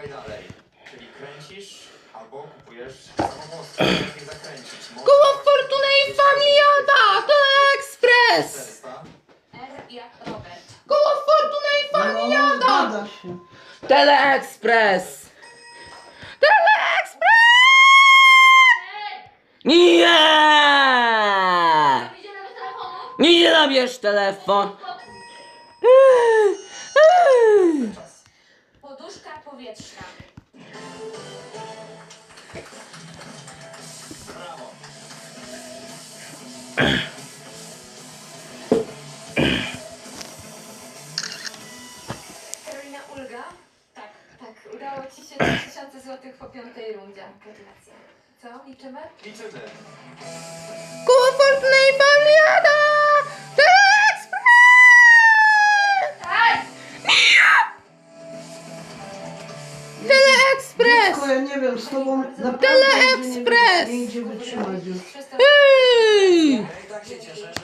graj dalej. Czyli kręcisz albo kupujesz samomostkę, jak nie zakręcić. Koło Fortuny i Familiada! Teleexpress! 400. R jak Robert. Koło Fortuny i No, Familiada! zgadza się. Teleexpress! Teleexpress! Nie! Nie zabierz telefon! Gratulacje. Co, liczymy? Liczymy. Familiada! Teleexpress! Tak! Teleexpress! Dziecko, ja nie wiem, z tobą naprawdę nie, nie idzie wytrzymać już. Ej! Ja i tak się cieszę, że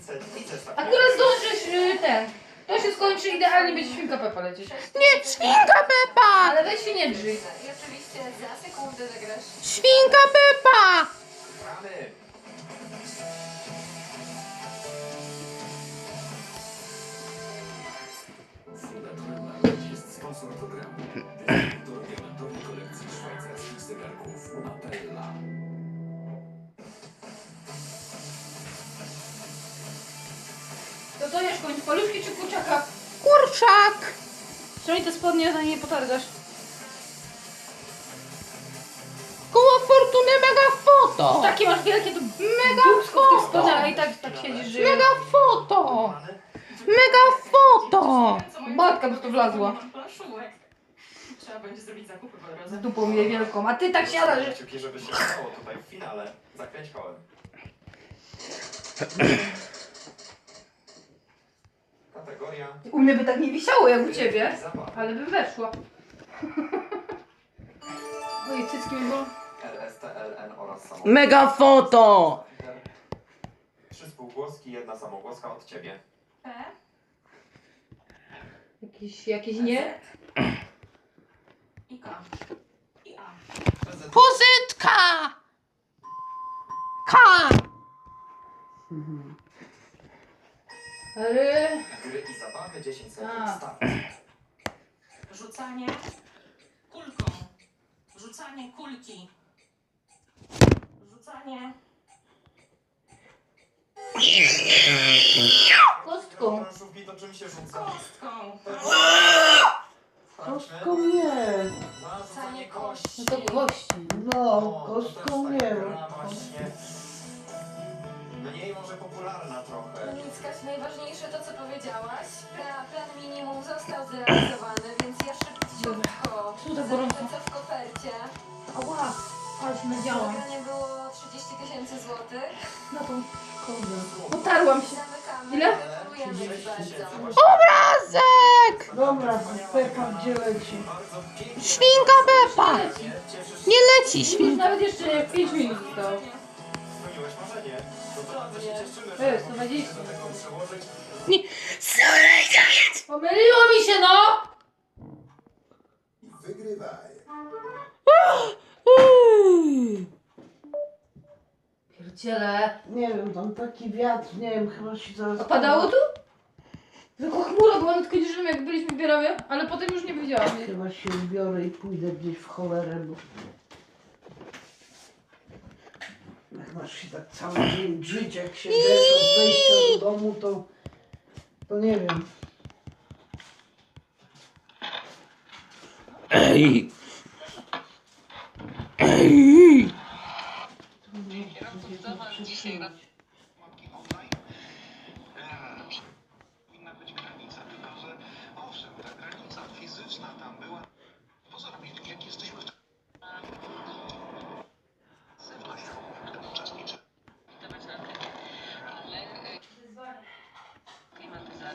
3500 i zestaw. Akurat zdążysz y, ten. To się skończy idealnie, będzie świnka Pepa lecieć. Nie, świnka Pepa! Ale weź się nie drzyj. I oczywiście za sekundę zagrasz. Świnka Pepa! Gramy. Fundamentalność jest sponsor programu. Dystrybutor diamentowej kolekcji szwajcarskich zegarków Apella. To to jesz koń paluszki czy kurczaka? Kurczak! Trzymaj te spodnie, za nie potargasz. Koło Fortuny mega foto! Takie masz wielkie, to Mega dupsko w tych foto! spodniach, a i tak, tak siedzisz, że... Mega foto! Mega foto! Matka by to wlazła. Trzeba będzie zrobić zakupy po Z drodze. dupą jej wielką. A ty tak siadasz, że... Kciuki, żeby się udało tutaj w finale. Zakręć kołem. U mnie by tak nie wisiało jak u ciebie. Ale by weszła. Oj, cycki mi. LSTLN oraz. Mega foto! Trzy spółgłoski, jedna samogłoska od ciebie. P, Jakieś, jakieś nie? i K. I A. Pozytka! K! Ale... Gry i zabawy 10 sekund A. start. Rzucanie kulką. Rzucanie kulki. Rzucanie Kostką. Planszówki to czym się rzuca? kostką. Kostką nie. Rzucanie kości. No to gości. No, kostką nie. gra właśnie mniej może popularna trochę. Nickaś, najważniejsze to, co powiedziałaś. Pra, plan minimum został zrealizowany, więc ja szybciutko Co za gorąco? zaplecę w kopercie. Ała, ale się nadziałam. Zagranie było 30 tysięcy złotych. Na tą szkodę. Potarłam się. Zamykamy. Ile? Bardzo. Obrazek! Dobra, Pepa gdzie leci? Świnka Pepa! Nie leci świnka. nawet jeszcze 5 minut zostało. Mogliśmy 120. do tego przełożyć. Nie. Słuchaj, Pomyliło mi się, no! Wygrywaj. Pierdziele. Nie wiem, tam taki wiatr, nie wiem, chyba się zaraz... A padało tu? Tylko chmura była nad Kędzierzem, jak byliśmy w Bierowie, ale potem już nie wiedziałam. Chyba się ubiorę i pójdę gdzieś w cholerę, bo... Jak masz się tak cały dzień drzeć, jak się wiesz od wejścia do domu, to... To nie wiem. Ej! Ej!